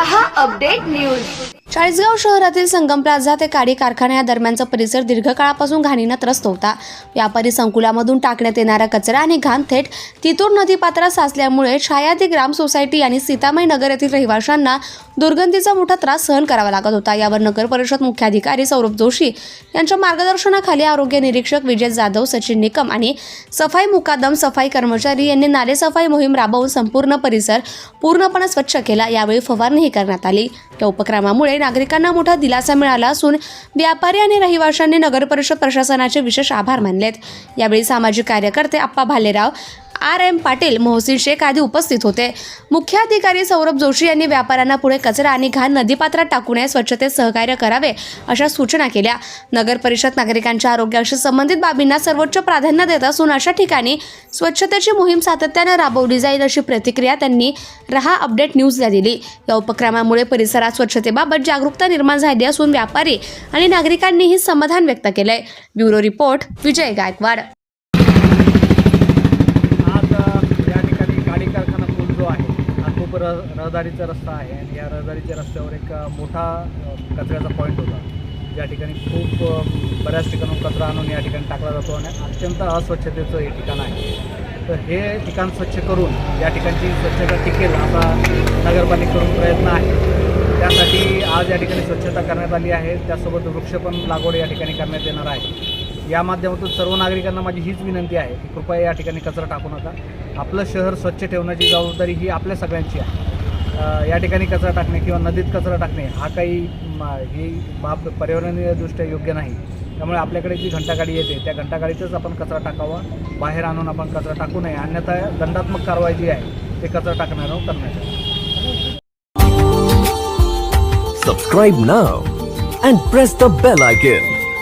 रहा update news. Chalisgaon शहरातील संगम plaza ते काडी कारखाना या दरम्यानचा परिसर दीर्घकाळापासून घाणीनं त्रस्त होता. व्यापारी संकुलामधून टाकण्यात येणारा कचरा आणि घाण थेट तितूर नदीपात्रात साचल्यामुळे छायादी ग्राम सोसायटी आणि सीतामय नगर येथील रहिवाशांना दुर्गंधीचा मोठा त्रास सहन करावा लागत होता. यावर नगर परिषद मुख्याधिकारी सौरभ जोशी यांच्या मार्गदर्शनाखाली आरोग्य निरीक्षक विजय जाधव सचिन निकम आणि सफाई मुकादम सफाई कर्मचारी यांनी नालेसफाई मोहीम राबवून संपूर्ण परिसर पूर्णपणे स्वच्छ केला. यावेळी फवारणीही करण्यात आली. या उपक्रमामुळे नागरिकांना मोठा दिलासा मिळाला असून व्यापारी आणि रहिवाशांनी नगर परिषद प्रशासनाचे विशेष आभार मानलेत. यावेळी सामाजिक कार्यकर्ते आप्पा भालेराव आर एम पाटील मोहसिन शेख आदी उपस्थित होते. मुख्याधिकारी सौरभ जोशी यांनी व्यापाऱ्यांना पुढे कचरा आणि घाण नदीपात्रात टाकू नये स्वच्छतेत सहकार्य करावे अशा सूचना केल्या. नगर परिषद नागरिकांच्या आरोग्याशी संबंधित बाबींना सर्वोच्च प्राधान्य देत असून अशा ठिकाणी स्वच्छतेची मोहीम सातत्यानं राबवली जाईल अशी प्रतिक्रिया त्यांनी रहा अपडेट न्यूजला दिली. या उपक्रमामुळे परिसरात स्वच्छतेबाबत जागरूकता निर्माण झाली असून व्यापारी आणि नागरिकांनीही समाधान व्यक्त केलंय. ब्युरो रिपोर्ट विजय गायकवाड आज अ, या ठिकाणी गाडी कारखाना पूल जो आहे हा खूप र रहदारीचा रस्ता आहे आणि या रहदारीच्या रस्त्यावर एक मोठा कचऱ्याचा पॉईंट होता. ज्या ठिकाणी खूप बऱ्याच ठिकाणून कचरा आणून या ठिकाणी टाकला जातो आणि अत्यंत अस्वच्छतेचं हे ठिकाण आहे. तर हे ठिकाण स्वच्छ करून या ठिकाणची स्वच्छता टिकेल असा नगरपालिकेकडून प्रयत्न आहे. त्यासाठी आज या ठिकाणी स्वच्छता करण्यात आली आहे. त्यासोबत वृक्ष पण लागवड या ठिकाणी करण्यात येणार आहे. या माध्यमातून सर्व नागरिकांना माझी हीच विनंती आहे की कृपया या ठिकाणी कचरा टाकू नका. आपलं शहर स्वच्छ ठेवण्याची जबाबदारी ही आपल्या सगळ्यांची आहे. या ठिकाणी कचरा टाकणे किंवा नदीत कचरा टाकणे हा काही ही बाब पर्यावरणीयदृष्ट्या योग्य नाही. त्यामुळे आपल्याकडे जी घंटागाडी येते त्या घंटागाडीतच आपण कचरा टाकावा. बाहेर आणून आपण कचरा टाकू नये. अन्यथा दंडात्मक कारवाई जी आहे ते कचरा टाकण्यावर करण्यात सबस्क्राईब ना and press the bell icon.